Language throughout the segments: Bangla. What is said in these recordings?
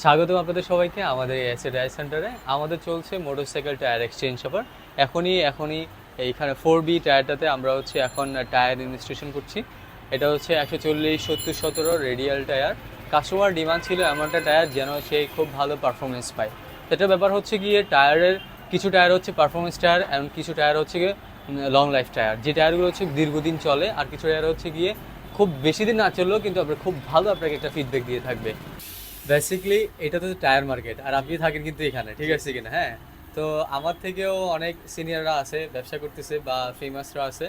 স্বাগতম আপনাদের সবাইকে আমাদের এই এসে টায়ার সেন্টারে আমাদের চলছে মোটরসাইকেল টায়ার এক্সচেঞ্জ অফার এখনই এখনই এইখানে ফোর বি টায়ারটাতে আমরা হচ্ছে এখন টায়ার ইনস্টলেশন করছি। এটা হচ্ছে একশো চল্লিশ, সত্তর, সতেরো রেডিয়াল টায়ার কাস্টমার ডিমান্ড ছিল এমন একটা টায়ার যেন সে খুব ভালো পারফরমেন্স পায়। সেটা ব্যাপার হচ্ছে গিয়ে টায়ারের কিছু টায়ার হচ্ছে পারফরমেন্স টায়ার এবং কিছু টায়ার হচ্ছে গিয়ে লং লাইফ টায়ার যে টায়ারগুলো হচ্ছে দীর্ঘদিন চলে, আর কিছু টায়ার হচ্ছে গিয়ে খুব বেশি দিন না চললেও কিন্তু আপনার খুব ভালো আপনাকে একটা ফিডব্যাক দিয়ে থাকবে। বেসিক্যালি এটা তো টায়ার মার্কেট আর আপনি থাকেন কিন্তু এখানে ঠিক আছে কিনা? হ্যাঁ? তো আমার থেকেও অনেক সিনিয়ররা আছে ব্যবসা করতেছে বা ফেমাসরা আছে।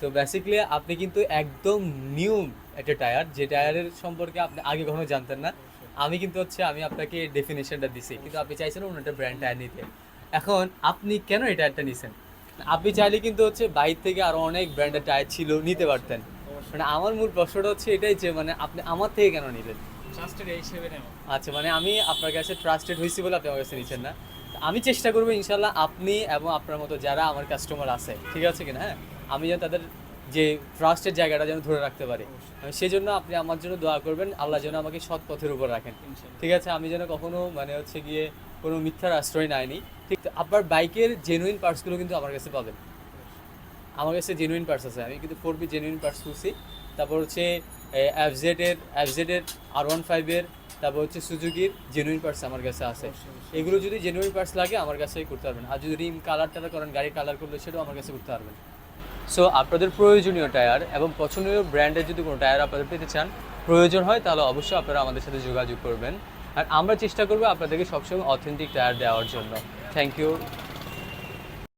তো বেসিক্যালি আপনি কিন্তু একদম নিউ একটা টায়ার যে টায়ারের সম্পর্কে আপনি আগে কখনো জানতেন না। আমি কিন্তু হচ্ছে আমি আপনাকে ডেফিনেশনটা দিছি কিন্তু আপনি চাইছেন অন্য একটা ব্র্যান্ড টায়ার নিতে। এখন আপনি কেন এই টায়ারটা নিছেন? আপনি চাইলে কিন্তু হচ্ছে বাইর থেকে আরও অনেক ব্র্যান্ডের টায়ার ছিল নিতে পারতেন। মানে আমার মূল প্রশ্নটা হচ্ছে এটাই যে মানে আপনি আমার থেকে কেন নিলেন? আচ্ছা মানে আমি আপনার কাছে ট্রাস্টেড হয়েছি বলে আপনি আমার কাছে নিচ্ছেন না। আমি চেষ্টা করব ইনশাল্লাহ আপনি এবং আপনার মতো যারা আমার কাস্টমার আছে ঠিক আছে কিনা হ্যাঁ? আমি যেন তাদের যে ট্রাস্টের জায়গাটা যেন ধরে রাখতে পারি। সেই জন্য আপনি আমার জন্য দোয়া করবেন আল্লাহ যেন আমাকে সৎ পথের উপর রাখেন। ঠিক আছে আমি যেন কখনো মানে হচ্ছে গিয়ে কোনো মিথ্যার আশ্রয় নেয়নি ঠিক আপনার বাইকের জেনুইন পার্টসগুলো কিন্তু আমার কাছে পাবেন। আমার কাছে জেনুইন পার্টস আছে। আমি কিন্তু ফোর বি জেনুইন পার্টস খুঁজছি। তারপর হচ্ছে এফজেড এর এফজেড এর আর ওয়ান ফাইভের তারপর হচ্ছে সুজুকির জেনুইন পার্টস আমার কাছে আছে। এগুলো যদি জেনুইন পার্টস লাগে আমার কাছেই করতে পারবেন। আর যদি রিম কালার টালার করেন গাড়ির কালার করলে সেটাও আমার কাছে করতে পারবেন। সো আপনাদের প্রয়োজনীয় টায়ার এবং পছন্দীয় ব্র্যান্ডের যদি কোনো টায়ার আপনাদের পেতে চান প্রয়োজন হয় তাহলে অবশ্যই আপনারা আমাদের সাথে যোগাযোগ করবেন। আর আমরা চেষ্টা করব আপনাদেরকে সবসময় অথেন্টিক টায়ার দেওয়ার জন্য। Thank you